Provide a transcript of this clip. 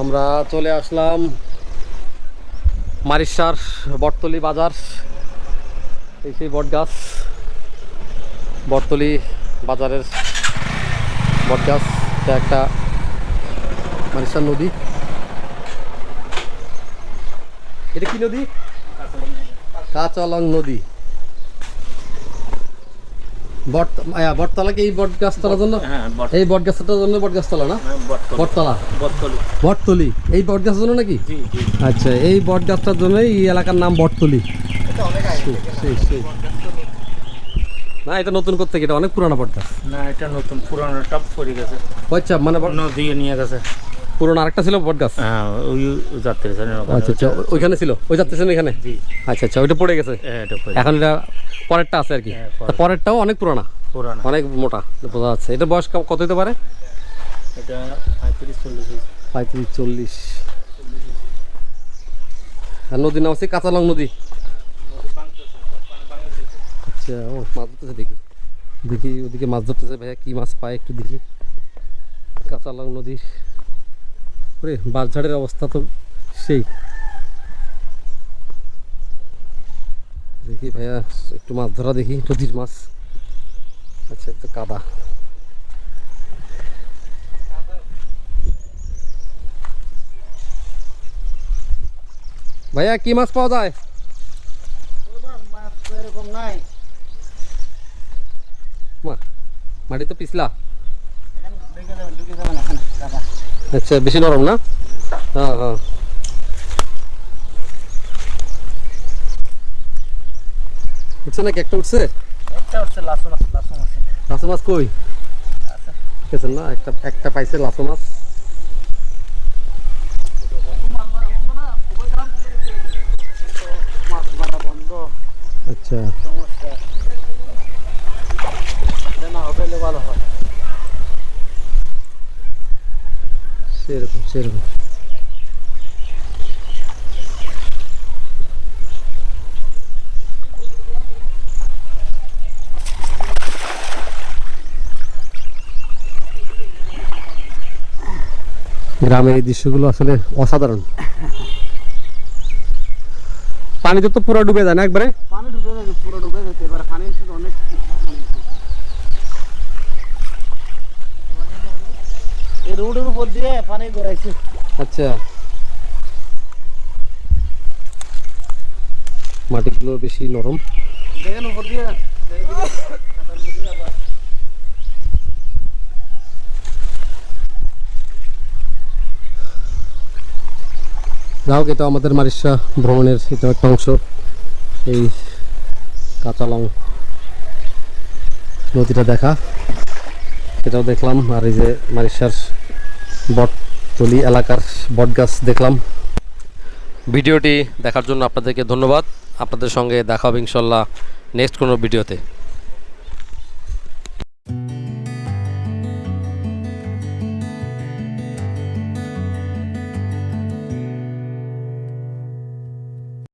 আমরা চলে আসলাম মারিসার বটতলি বাজার। এই সেই বটগাছ বটতলি বাজারের বটগাছ এটা একটা মারিসার নদী। এটা কি নদী? কাঁচালং নদী। বটতলা এই বট গাছতলার জন্য? হ্যাঁ এই বট গাছটার জন্য বট গাছতলা না? হ্যাঁ, বটতলা। বটতলি। এই বট গাছের জন্য নাকি? আচ্ছা এই বট গাছটার জন্য এই এলাকার নাম বটতলি। না এটা নতুন করতে এটা অনেক পুরানো বট গাছ না এটা নতুন পুরানোটা পড়ে গেছে। আচ্ছা মানে নদী নিয়ে গেছে। পুরনো আরেকটা ছিল বট গাছ। হ্যাঁ ওই যাত্রী আচ্ছা আচ্ছা ওইখানে ছিল ওই যাচ্ছেন এখানে? আচ্ছা আচ্ছা ওইটা পড়ে গেছে? এখন এটা পরেরটা আছে আর কি। হ্যাঁ, পরেরটাও অনেক পুরানা। অনেক মোটা বোঝা যাচ্ছে। এটা বয়স কত হতে পারে? এটা পঁয়ত্রিশ চল্লিশ। আর নদীর নাম হচ্ছে কাঁচালং নদী। আচ্ছা ও মাছ ধরতেছে দেখি। দেখি ওদিকে মাছ ধরতেছে ভাইয়া কি মাছ পায় একটু দেখি। কাঁচালং নদী। ওরে বাঁশঝাড়ের অবস্থা তো সেই। দেখি ভাইয়া, একটু মাছ ধরা দেখি, নদীর মাছ। আচ্ছা একটু কাদা। ভাইয়া, কি মাছ পাওয়া যায়? এরকম নাই মা, মাটি তো পিছলা। এখানে ঢুকে যাবেন ঢুকে যাবেন এখানে দাদা আচ্ছা বেশি নরম না? হ্যাঁ হ্যাঁ। উঠছে নাকি? একটা উঠছে? একটা লাসো মাছ লাসো মাছ। লাসো মাছ কই? না একটা একটা পাইছে লাসো মাছ। আচ্ছা। সমস্যা। না হলে ভালো হয়। সেরকম সেরকম। গ্রামের এই দৃশ্যগুলো আসলে অসাধারণ। পানিতে তো পুরো ডুবে যায় না একবারে? পানি ডুবে যাবে পুরো ঢুকে যেতে এবার পানি অনেক এই রোডের উপর দিয়ে পানি গড়াইছে। আচ্ছা। মাটিগুলো বেশি নরম। দেখেন উপর দিয়ে। এটা আমাদের মারিশা ভ্রমণের এটা একটা অংশ। এই কাঁচালং নদীটা দেখা। সেটাও দেখলাম। আর এই যে মারিশার বটতলি এলাকার বটগাছ দেখলাম। ভিডিওটি দেখার জন্য আপনাদেরকে ধন্যবাদ। আপনাদের সঙ্গে দেখা হবে ইনশাল্লাহ নেক্সট কোনো ভিডিওতে।